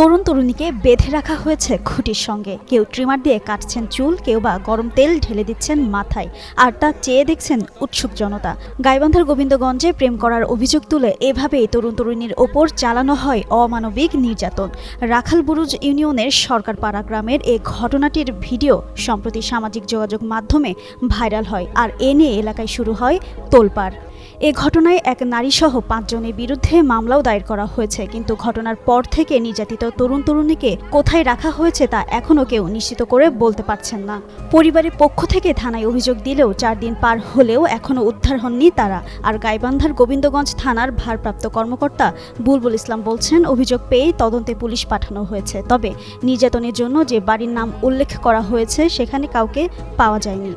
তরুণ তরুণীকে বেঁধে রাখা হয়েছে খুঁটির সঙ্গে। কেউ ট্রিমার দিয়ে কাটছেন চুল, কেউ বা গরম তেল ঢেলে দিচ্ছেন মাথায়। আর তা চেয়ে দেখছেন উৎসুক জনতা। গাইবান্ধার গোবিন্দগঞ্জে প্রেম করার অভিযোগ তুলে এভাবেই তরুণ তরুণীর ওপর চালানো হয় অমানবিক নির্যাতন। রাখালবুরুজ ইউনিয়নের সরকারপাড়া গ্রামের এই ঘটনাটির ভিডিও সম্প্রতি সামাজিক যোগাযোগ মাধ্যমে ভাইরাল হয়। আর এ নিয়ে এলাকায় শুরু হয় তোলপাড়। এ ঘটনায় এক নারীসহ পাঁচজনের বিরুদ্ধে মামলাও দায়ের করা হয়েছে, কিন্তু ঘটনার পর থেকে নির্যাতিত তরুণ তরুণীকে কোথায় রাখা হয়েছে তা এখনও কেউ নিশ্চিত করে বলতে পারছেন না। পরিবারের পক্ষ থেকে থানায় অভিযোগ দিলেও চার দিন পার হলেও এখনও উদ্ধার হননি তারা। আর গাইবান্ধার গোবিন্দগঞ্জ থানার ভারপ্রাপ্ত কর্মকর্তা বুলবুল ইসলাম বলছেন, অভিযোগ পেয়েই তদন্তে পুলিশ পাঠানো হয়েছে। তবে নির্যাতনের জন্য যে বাড়ির নাম উল্লেখ করা হয়েছে, সেখানে কাউকে পাওয়া যায়নি।